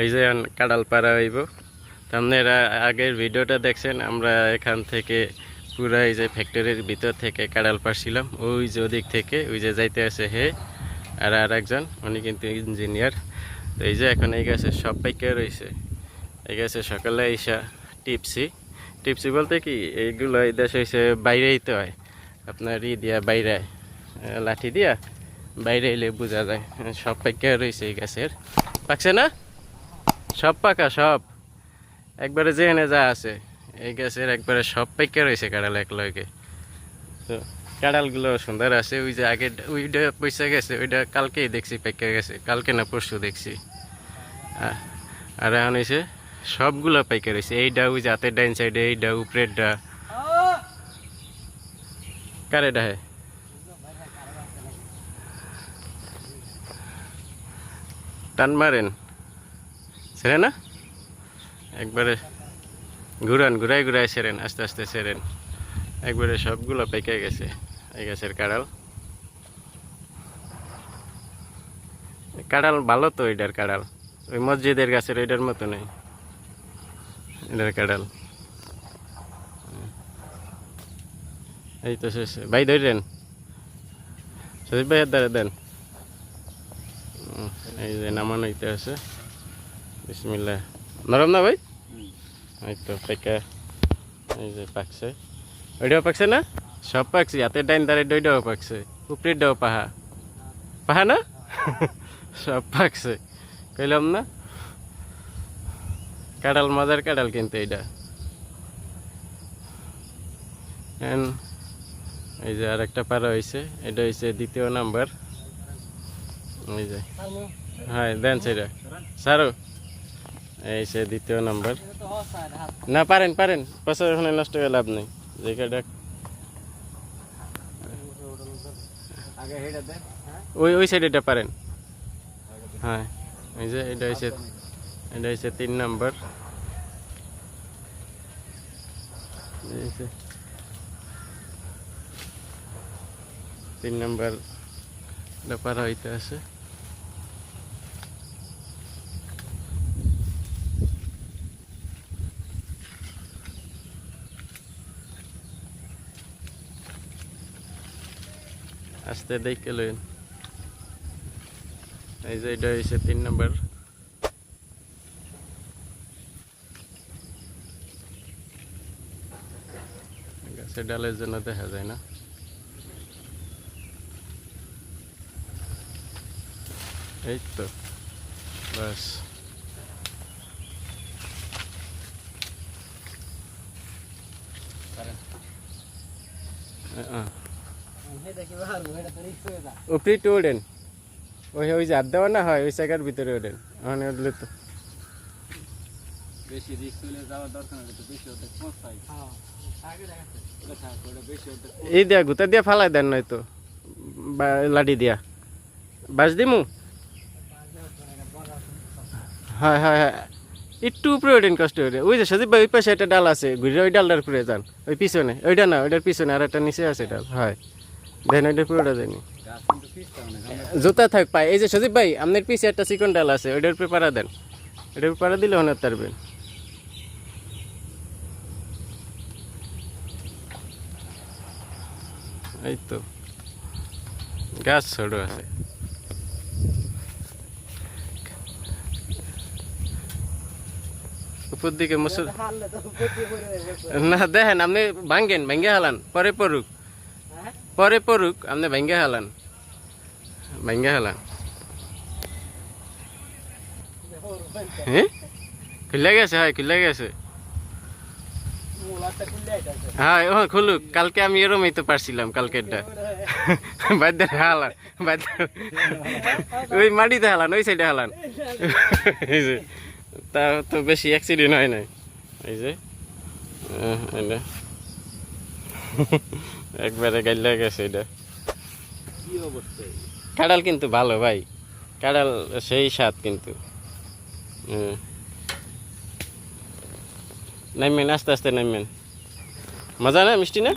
এই যে এখন কাডাল পাড়া হইব আপনারা আগের ভিডিওটা দেখছেন, আমরা এখান থেকে পুরা এই যে ফ্যাক্টরির ভিতর থেকে কাডাল পাড়ছিলাম। ওই যে ওদিক থেকে, ওই যে যাইতে আছে হে আর আর একজন উনি কিন্তু ইঞ্জিনিয়ার তো এই যে এখন এই গাছে সব পাইকে রয়েছে এই গাছে সকালে এসা টিপসি টিপসি বলতে কি, এইগুলো এই দেশ হয়েছে বাইরেই তো হয়। আপনার ই দিয়া বাইরে, লাঠি দিয়া বাইরে এলে বোঝা যায়, সব পাইকা রয়েছে এই গাছের। পাকছে না? সব পাকা, সব? একবারে যে এনে যা আছে। এই গাছের একবারে সব পাইকা রয়েছে কাঁড়াল এক লগে তো কাঁড়ালগুলো সুন্দর আছে। ওই যে আগে ওইটা পয়সা গেছে, ওইটা কালকেই দেখছি পাইকা গেছে। কালকে না পরশু দেখছি। আর এখন হয়েছে সবগুলো পাইকা রয়েছে। এইটা ওই যে হাতের ডাইন সাইডে এইটা উপরেরটা কারে ডাহে টান মারেন। সেরে না? একবারে ঘুরান, ঘুরাই ঘুরাই সেরেন, আস্তে আস্তে সেরেন। একবারে সবগুলো পেকে গেছে, এই গাছের কাড়াল। কাড়াল ভালো তো এটার কাড়াল। ওই মসজিদের গাছের ওইটার মতো নেই, এটার কাড়াল। এই তো শেষ। ভাই ধরেন সজিব ভাই দেন। এই যে নামানো হইতে আছে। বিসমিল্লা নরম না ভাই? এই তো পেকা এই যে পাকছে। ওইটাও পাকছে না? সব পাকছে হাতের ডাইন ধারে ওইটাও পাকছে উপরের ডাও পাহা। পাহা না? সব পাকছে। কইলাম না? কাঁড়াল মজার কাঁড়াল কিন্তু এইটা এই যে আর একটা পারা হয়েছে এটা হয়েছে দ্বিতীয় নাম্বার। এই যে। হ্যাঁ দেন সেটা সারো। এই সে দ্বিতীয় নাম্বার। না, পারেন পারেন। পয়সা ওখানে নষ্ট হয়ে লাভ নেই। জায়গাটা ওই ওই সাইড এটা পারেন। হ্যাঁ এই যে এটা হয়েছে এটা হয়েছে তিন নাম্বার। তিন নাম্বার ব্যাপার হইতে আছে। আস্তে দেখে লইন। এই যে এটা হয়েছে তিন নম্বর। গাছের ডালের জন্য দেখা যায় না। এই তো, বাস। আহ উপরে একটু ওঠেন ওই ওই যে হাত দেওয়া না হয় ওই জায়গার ভিতরে ওঠেন ওখানে উঠলে তো বেশি রিস্ক হলে যাওয়ার দরকার নেই তো বেশি হতে পৌঁছাই ওটা থাক ওটা এই দিয়া গুতা দিয়া ফালাই দেন নয়তো। বা লাঠি দিয়া। বাস দিমু? হয় হয় হয়। একটু উপরে ওঠেন কষ্ট করে। ওই যে সজীব ভাই ওই পাশে একটা ডাল আছে ঘুরে ওই ডালটার উপরে যান। ওই পিছনে। ওইটা না ওইটার পিছনে আর একটা নিচে আছে ডাল। হয়। দেন পুরোটা যায়নি জুতা থাক পায়। এই যে সজীব ভাই আপনার পিছে একটা চিকন ডাল আছে ওইটার উপরে পাড়া দেন। ওইটার পাড়া দিলে হনার তারবেন এই তো। গাছ ছোট আছে। উপর দিকে মুসুর না দেখেন আপনি ভাঙ্গেন ভাঙ্গে হালান পরে পড়ুক। পরে পড়ুক, আপনি ভেঙ্গে হালান। ভেঙ্গে হালান। হ্যাঁ? খুলে গেছে, হয়, খুলে গেছে। হ্যাঁ খুলুক। কালকে আমি এরমই তো পারছিলাম, কালকেরটা। বাদ্য হালান বাদ্য ওই মাটিতে হালান, ওই সাইডে হালান। এই যে, তা তো বেশি অ্যাক্সিডেন্ট হয় নাই। এই যে এটা একবারে গাইলে গেছে এটা। কাঁড়াল কিন্তু ভালো ভাই, কাঁড়াল সেই স্বাদ কিন্তু। নামবেন আস্তে আস্তে নামবেন মজা না, মিষ্টি না?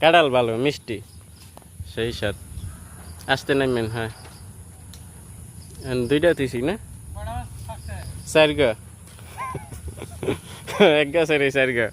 কাঁড়াল ভালো, মিষ্টি, সেই স্বাদ। আস্তে নামবেন হ্যাঁ। দুইটা দিছি না? চার গা এক এই চার গা